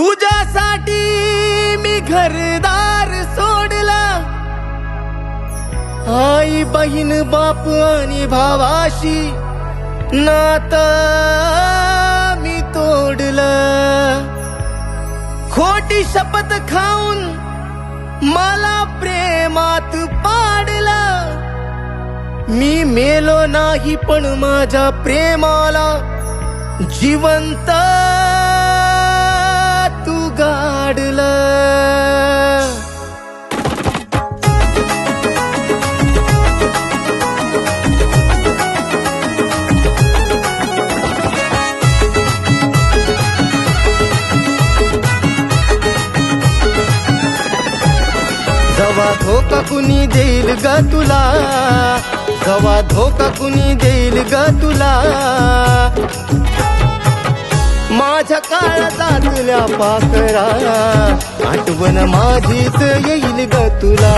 तुझ्यासाठी मी घरदार सोडला. आई बहीण बाप आणि भावाशी नात मी तोडलं. खोटी शपथ खाऊन मला प्रेमात पाडलं. मी मेलो नाही पण माझ्या प्रेमाला जिवंत गाडलं जवा धोका कुणी देईल ग तुला? जवा धोका कुणी देईल ग तुला? माझ्या काळातल्या पाकरा आठवण माझीच येईल ग तुला.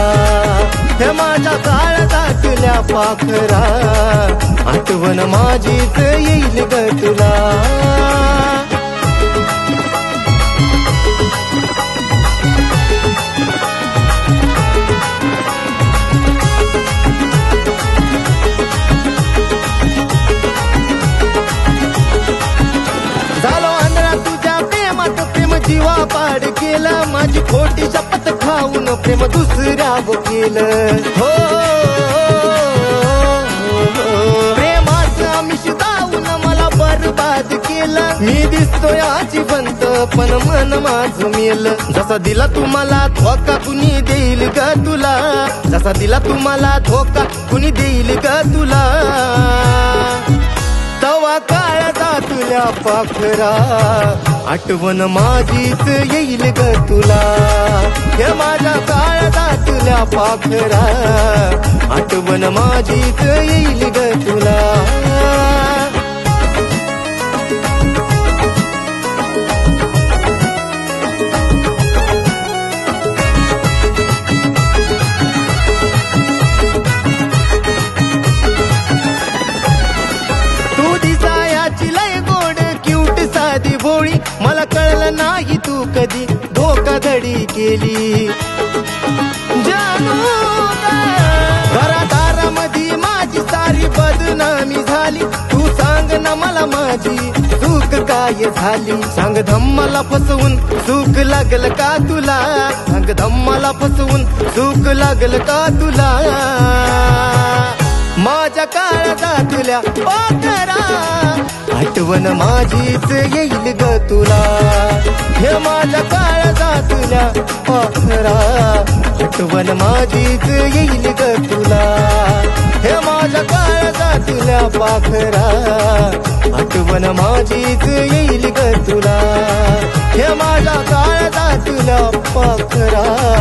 हे माझ्या काळातल्या पाकरा आठवण माझीच येईल ग तुला. तुझी खोटी शपथ खाऊन प्रेम दुसऱ्याव केलं हो, हो, हो. प्रेमाचं आमिष दावून मला बरबाद केलं. मी दिसतोय आजी जिवंत पण मन माझ मेल. जसा दिला तुम्हाला धोका कुणी देईल ग तुला. जसा दिला तुम्हाला धोका कुणी देईल ग तुला. माझ्या पाखरा आठवण माझीच येईल ग तुला. हे माझ्या काळात तुला पाखरा आठवण माझीच येईल केली. घरादारामध्ये माझी सारी बदनामी झाली. तू सांग ना मला माझी चूक काय झाली? सांग धम्माला फसवून चूक लागल का तुला? सांग धम्माला फसवून चूक लागल का तुला? माझ्या काळाचा तुला आठवण माझीच येईल ग तुला. हे माझ्या पाखरा आठवण माझीच येईल ग तुला. हे माझ्या काळाचा तुल्या पाखरा आठवण माझीच येईल ग तुला. हे माझ्या काळाचा पाखरा.